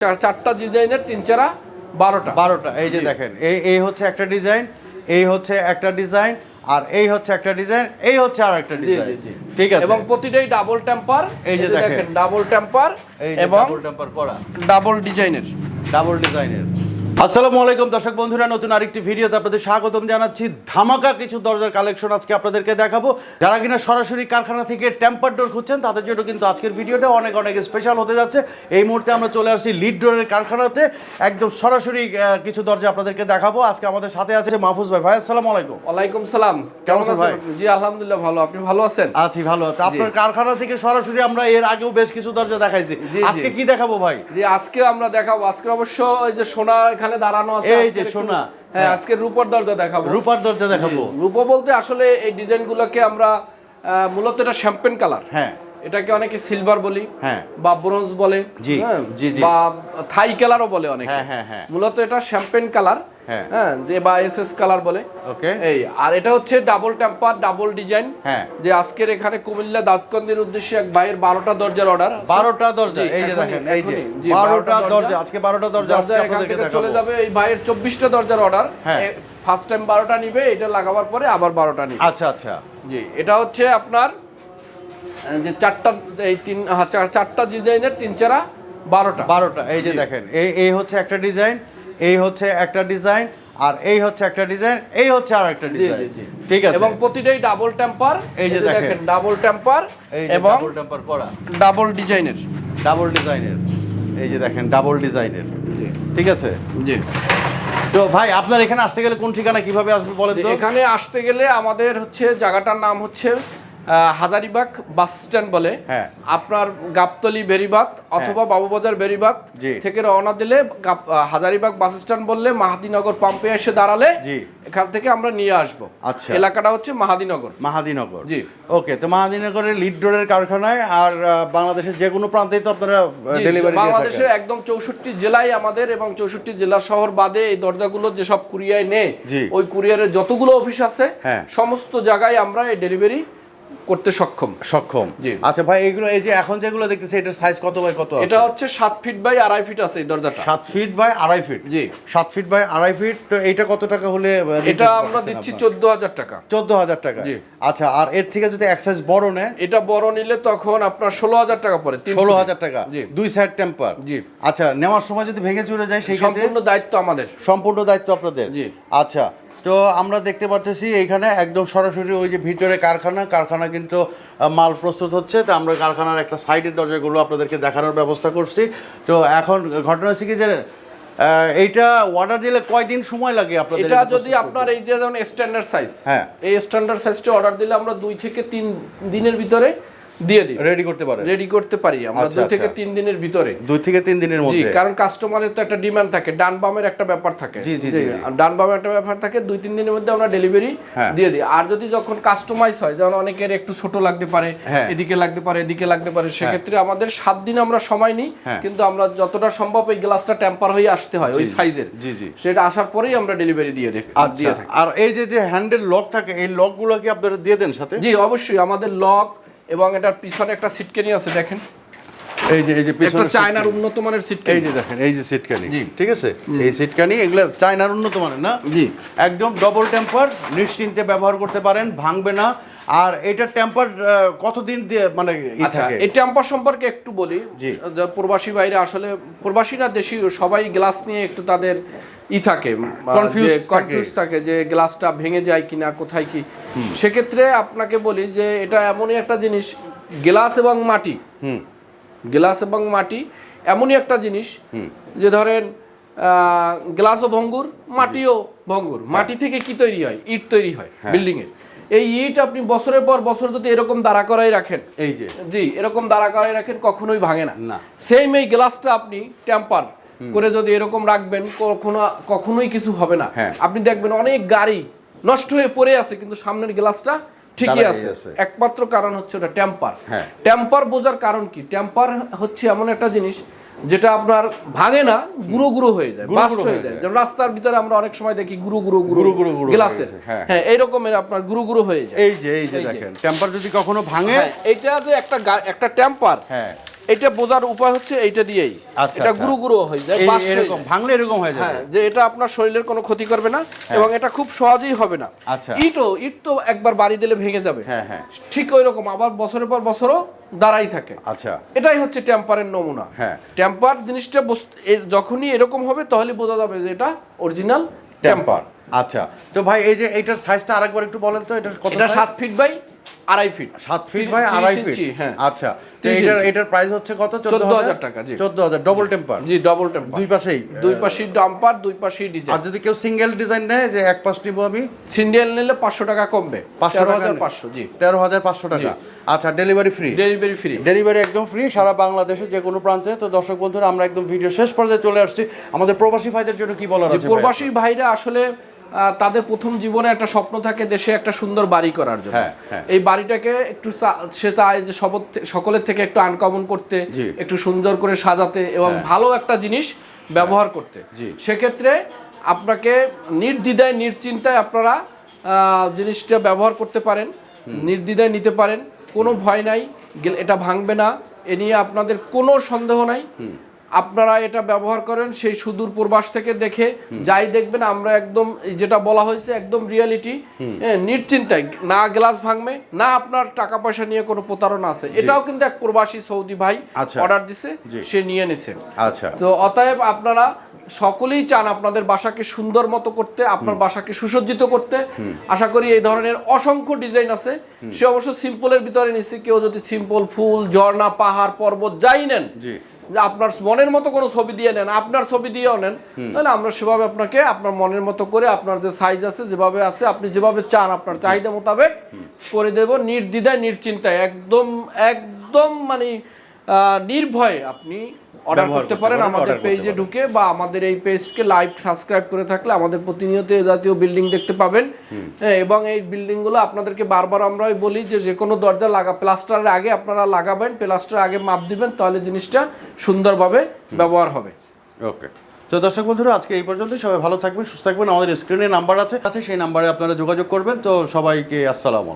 চার- চারটা ডিজাইনের তিন চারা বারোটা। বারোটা এই যে দেখেন এই এই হচ্ছে একটা ডিজাইন এই হচ্ছে একটা ডিজাইন আর এই হচ্ছে একটা ডিজাইন এই হচ্ছে আর একটা ডিজাইন। ঠিক আছে? এবং প্রতিটাই ডাবল টেম্পার এই যে দেখেন। ডাবল টেম্পার এবং ডাবল টেম্পার করা। ডাবল ডিজাইনের ডাবল ডিজাইনের আসসালামু আলাইকুম দর্শক বন্ধুরা নতুন আরেকটি ভিডিওতে আপনাদের স্বাগতম জানাচ্ছি। ধামাকা কিছু দরজার কালেকশন আজকে আপনাদেরকে দেখাবো। যারা কিনা সরাসরি কারখানা থেকে টেম্পার ডোর খুঁজছেন তাদের জন্য কিন্তু আজকের ভিডিওটা অনেক অনেক স্পেশাল হতে যাচ্ছে। এই মুহূর্তে আমরা চলে আসছি লিড ডোরের কারখানাতে। একদম সরাসরি কিছু দরজা আপনাদেরকে দেখাবো। আজকে আমাদের সাথে আছে মাহফুজ ভাই। ভাই আসসালামু আলাইকুম। ওয়ালাইকুম সালাম। কেমন আছেন ভাই? জি আলহামদুলিল্লাহ ভালো। আপনি ভালো আছেন? আছি ভালো। আছে আপনার কারখানা থেকে সরাসরি আমরা এর আগেও বেশ কিছু দরজা দেখাইছি। আজকে কি দেখাবো ভাই? জি আজকে আমরা দেখাবো। আজকে অবশ্য ওই যে সোনা এখানে দাঁড়ানো আছে এই যে সোনা। হ্যাঁ আজকে রূপার দরজা দেখাবো। রূপার দরজা দেখাবো। রূপো বলতে আসলে এই ডিজাইনগুলোকে আমরা মূলত এটা শ্যাম্পেন কালার। হ্যাঁ। এটাকে অনেকে সিলভার বলি হ্যাঁ। বা ব্রোঞ্জ বলে হ্যাঁ। বা থাই কালারও বলে অনেকে। হ্যাঁ, হ্যাঁ, হ্যাঁ। মূলত এটা শ্যাম্পেন কালার। হ্যাঁ। হ্যাঁ যে বা এসএস কালার বলে। ওকে এই আর এটা হচ্ছে ডাবল টেম্পার ডাবল ডিজাইন হ্যাঁ। যে আজকের এখানে কুমিল্লা দাউদকান্দির উদ্দেশ্যে এক ভাইয়ের বারোটা দরজার অর্ডার বারোটা দরজা এই যে দেখেন এই যে বারোটা 12টা দরজা। আজকে বারোটা দরজা আজকে আপনাদেরকে দেখাবো চলে যাবে এই ভাইয়ের চব্বিশটা দরজার অর্ডার হ্যাঁ। ফার্স্ট টাইম বারোটা নিবে এটা লাগাবার পরে আবার বারোটা নিবে। আচ্ছা আচ্ছা। জি এটা হচ্ছে আপনার যে চারটা এই তিন হ্যাঁ, চার- চারটা ডিজাইনের তিন চারা বারোটা। বারোটা এই যে দেখেন এই এই হচ্ছে একটা ডিজাইন এই হচ্ছে একটা ডিজাইন আর এই হচ্ছে একটা ডিজাইন এই হচ্ছে আর একটা ডিজাইন। ঠিক আছে। এবং প্রতিটাই ডাবল টেম্পার এই যে দেখেন। ডাবল টেম্পার এই এবং ডাবল টেম্পার করা। ডাবল ডিজাইনের ডাবল ডিজাইনের এই যে দেখেন ডাবল ডিজাইনের ঠিক আছে? জি। তো ভাই আপনার এখানে আসতে গেলে কোন ঠিকানা কীভাবে আসবে বলেন তো? এখানে আসতে গেলে আমাদের হচ্ছে জায়গাটার নাম হচ্ছে হাজারিবাগ বাস স্ট্যান্ড বলে হ্যাঁ। আপনার গাবতলি বেরিবাদ অথবা বাবুবাজার বেরিবাদ জি। থেকে রওনা দিলে হাজারিবাগ বাস স্ট্যান্ড বললে মাহাদিনগর পাম্পে এসে দাঁড়ালে এখান থেকে আমরা নিয়ে আসব আচ্ছা। এলাকাটা হচ্ছে মাহাদিনগর মাহাদিনগর জি। ওকে তো মাহাদিনগরের লিড ডোরের কারখানায় আর বাংলাদেশের যে কোনো প্রান্তে তো আপনারা ডেলিভারি বাংলাদেশের একদম চৌষট্টি জেলায় আমাদের এবং চৌষট্টি জেলা শহর বাদে এই দরজাগুলো যেসব কুরিয়ায় নেই ওই কুরিয়ারের যতগুলো অফিস আছে হ্যাঁ। সমস্ত জায়গায় আমরা এই ডেলিভারি করতে সক্ষম। সক্ষম। জি। আচ্ছা ভাই এগুলো এই যে এখন যেগুলো দেখতেছি এটার সাইজ কত বাই কত আছে? এটা হচ্ছে সাত ফিট বাই আড়াই ফিট আছে এই দরজাটা। সাত ফিট বাই আড়াই ফিট জি। সাত ফিট বাই আড়াই ফিট তো এইটা কত টাকা হলে এটা আমরা দিচ্ছি চোদ্দ হাজার টাকা। চোদ্দ হাজার টাকা। জি। আচ্ছা আর এর থেকে যদি এক সাইজ বড় নেয়? এটা বড় নিলে তখন আপনার ষোলো হাজার টাকা পড়ে ষোলো। হাজার টাকা। জি। দুই সাইড টেম্পার জি। আচ্ছা নেওয়ার সময় যদি ভেঙে চুরে যায় সেই ক্ষেত্রে? সম্পূর্ণ দায়িত্ব আমাদের। সম্পূর্ণ দায়িত্ব আপনাদের। জি। আচ্ছা তো আমরা দেখতে পাচ্ছি এইখানে একদম সরাসরি ওই যে ভিতরে কারখানা কারখানা কিন্তু মাল প্রস্তুত হচ্ছে। তো আমরা কারখানার একটা সাইডের দরজাগুলো আপনাদেরকে দেখানোর ব্যবস্থা করছি। তো এখন ঘটনা হচ্ছে কি যে এইটা অর্ডার দিলে কয়দিন সময় লাগে আপনাদের এটা এটা যদি আপনার এই যে যেমন স্ট্যান্ডার্ড সাইজ হ্যাঁ। এই স্ট্যান্ডার্ড সাইজটা অর্ডার দিলে আমরা দুই থেকে তিন দিনের ভিতরে দিয়ে দিই রেডি করতে পারে। রেডি করতে পারি আমরা আচ্ছা, দুই থেকে আচ্ছা। তিন দিনের ভিতরে। দুই থেকে তিন দিনের মধ্যে। কারণ কাস্টমারের তো একটা ডিমান্ড থাকে ডান বামের একটা ব্যাপার থাকে। জি, জি। ডান বামের একটা ব্যাপার থাকে দুই তিন দিনের মধ্যে আমরা ডেলিভারি হ্যাঁ। দিয়ে দিই। আর যদি যখন কাস্টমাইজ হয় যেমন অনেকের একটু ছোট লাগতে পারে হ্যাঁ। এদিকে লাগতে পারে এদিকে লাগতে পারে সেক্ষেত্রে আমাদের সাত দিন আমরা সময় নিই হ্যাঁ। কিন্তু আমরা যতটা সম্ভব এই গ্লাসটা টেম্পার হয়ে আসতে হয় ওই সাইজের জি, জি। সেটা আসার পরেই আমরা ডেলিভারি দিয়ে দিই আচ্ছা। দিয়ে আর এই যে যে হ্যান্ডেল লক থাকে এই লকগুলো কি আপনারা দিয়ে দেন সাথে? জি অবশ্যই। আমাদের লক এবং এটার পিছনে একটা সিটকেনি আছে দেখেন। এই যে এই যে পিছনে চায়নার উন্নত মানের এই যে দেখেন এই যে সিটকানি। ঠিক আছে? এই সিটকানি এগুলো চায়নার উন্নত মানের না? জি। একদম ডবল টেম্পার নিশ্চিন্তে ব্যবহার করতে পারেন ভাঙবে না। আর এটা টেম্পার কতদিন দিয়ে মানে আচ্ছা থাকে? এই টেম্পার সম্পর্কে একটু বলি। প্রবাসী বাইরে আসলে প্রবাসী না দেশি সবাই গ্লাস নিয়ে একটু তাদের ই থাকে থাকে। কনফিউজ থাকে যে গ্লাসটা ভেঙে যায় কিনা কোথায় কি। সেক্ষেত্রে আপনাকে বলি যে এটা এমনই একটা জিনিস গ্লাস এবং মাটি। গ্লাস এবং মাটি এমনই একটা জিনিস যে ধরেন গ্লাসও ভঙ্গুর মাটিও ভঙ্গুর। মাটি থেকে কি তৈরি হয়? ইট তৈরি হয় হ্যাঁ। বিল্ডিং এর এই ইট আপনি বছরের পর বছর যদি এরকম দাঁড়া করাই রাখেন এই যে। জি এরকম দাঁড়া করাই রাখেন কখনোই ভাঙে না। না। সেম এই গ্লাসটা আপনি টেম্পার করে যদি এরকম রাখবেন কখনো কখনোই কিছু হবে না হ্যাঁ। আপনি দেখবেন অনেক গাড়ি নষ্ট হয়ে পড়ে আছে কিন্তু সামনের গ্লাসটা ঠিকই আছে। একমাত্র কারণ হচ্ছে ওটা টেম্পার হ্যাঁ। টেম্পার বোঝার কারণ কি টেম্পার হচ্ছে এমন একটা জিনিস যেটা আপনার ভাঙে না গুঁড়ো গুঁড়ো হয়ে যায় বাস্ট হয়ে যায়। যেমন রাস্তার ভিতরে আমরা অনেক সময় দেখি গুঁড়ো গুঁড়ো গুঁড়ো গুঁড়ো গুঁড়ো গ্লাসের হ্যাঁ। হ্যাঁ এই রকমের আপনার গুঁড়ো গুঁড়ো হয়ে যায় এই যে এই যে দেখেন টেম্পার যদি কখনো ভাঙে হ্যাঁ এটা যে একটা একটা টেম্পার হ্যাঁ এটা বোঝার উপায় হচ্ছে এইটা দিয়েই। আচ্ছা, এটা আচ্ছা। গুরু গুরু হয়ে যায় বাস এরকম ভাঙলে এরকম হয়ে যাবে। হ্যাঁ যে এটা আপনার শরীরের কোনো ক্ষতি করবে না এবং এটা খুব সহজেই হবে না। আচ্ছা। ইটও ইট তো একবার বাড়ি দিলে ভেঙে যাবে। হ্যাঁ হ্যাঁ। ঠিক ওই রকম আবার বছরের পর বছরও দাঁড়াই থাকে। আচ্ছা। এটাই হচ্ছে টেম্পারের নমুনা। হ্যাঁ। টেম্পার জিনিসটা যখনই এরকম হবে তাহলে বোঝা যাবে যে এটা অরিজিনাল টেম্পার। আচ্ছা। তো ভাই এই যে এইটার সাইজটা আরেকবার একটু বলেন তো এটা কত এটা size? সাত ফিট বাই আড়াই ফিট সাত ফিট তিরিশ আড়াই ফিট হ্যাঁ। আচ্ছা এটার এটার প্রাইস হচ্ছে কত? 14,000 টাকা, জি। চোদ্দ হাজার ডবল টেম্পার জি ডবল টেম্পার দুই পাশেই দুই পাশেই ডাম্পার দুই পাশেই ডিজাইন আর যদি কেউ সিঙ্গেল ডিজাইন নেয় যে এক পাশ নিবো আমি? সিঙ্গেল নিলে পাঁচশো টাকা কমবে। তেরো হাজার পাঁচশো জি। তেরো হাজার পাঁচশো টাকা। আচ্ছা delivery free delivery free delivery একদম ফ্রি সারা বাংলাদেশে যে কোনো প্রান্তে। তো দর্শক বন্ধুরা আমরা একদম ভিডিও শেষ পর্যায়ে চলে আসছি। আমাদের প্রবাসী ভাইদের জন্য কি বলার আছে প্রবাসী ভাইরা আসলে তাদের প্রথম জীবনে একটা স্বপ্ন থাকে দেশে একটা সুন্দর বাড়ি করার জন্য। হ্যাঁ, হ্যাঁ। এই বাড়িটাকে একটু সে চায় যে সকলের থেকে একটু আনকমন করতে একটু সুন্দর করে সাজাতে এবং ভালো একটা জিনিস ব্যবহার করতে। সেক্ষেত্রে আপনাকে নির্দ্বিধায় নির্চিন্তায় আপনারা জিনিসটা ব্যবহার করতে পারেন নির্দ্বিধায় নিতে পারেন কোনো ভয় নাই এটা ভাঙবে না এ নিয়ে আপনাদের কোনো সন্দেহ নাই। আপনারা এটা ব্যবহার করেন সেই সুদূর পূর্বাস থেকে দেখে যাই দেখবেন আমরা একদম যেটা বলা হয়েছে একদম রিয়ালিটি নিশ্চিন্তায় না গ্লাস ভাঙবে না আপনার টাকা পয়সা নিয়ে কোনো প্রতারণা আছে। এটাও কিন্তু এক প্রবাসী সৌদি ভাই আচ্ছা। অর্ডার দিছে সে নিয়ে নিছে। আচ্ছা। তো অতএব আপনারা সকলেই চান আপনাদের বাসাকে সুন্দর মতো করতে আপনার বাসাকে সুসজ্জিত করতে। আশা করি এই ধরনের অসংখ্য ডিজাইন আছে। সে অবশ্য সিম্পলের ভিতরে নিচ্ছে কেউ যদি সিম্পল ফুল ঝর্ণা পাহাড় পর্বত যাই নেন যে আপনার মনের মতো কোনো ছবি দিয়ে নেন আপনার ছবি দিয়েও নেন তাহলে আমরা সেভাবে আপনাকে আপনার মনের মতো করে আপনার যে সাইজ আছে যেভাবে আছে আপনি যেভাবে চান আপনার চাহিদা মোতাবেক করে দেব নির্দ্বিধায় নির্চিন্তায় একদম একদম মানে আহ, নির্ভয়ে আপনি অর্ডার করতে পারেন আমাদের পেজে ঢুকে বা আমাদের এই পেজকে লাইভ সাবস্ক্রাইব করে থাকলে আমাদের প্রতিনিয়ত এই জাতীয় বিল্ডিং দেখতে পাবেন। হ্যাঁ, এবং এই বিল্ডিংগুলো আপনাদেরকে বারবার আমরাই বলি যে যে কোনো দরজা লাগা প্লাস্টারের আগে আপনারা লাগাবেন প্লাস্টার আগে মাপ দিবেন তাহলে জিনিসটা সুন্দরভাবে ব্যবহার হবে। ওকে। তো দর্শক বন্ধুরা আজকে এই পর্যন্তই। সবাই ভালো থাকবেন সুস্থ থাকবেন। আমাদের স্ক্রিনে নাম্বার আছে আছে সেই নাম্বারে আপনারা যোগাযোগ করবেন। তো সবাইকে আসসালাম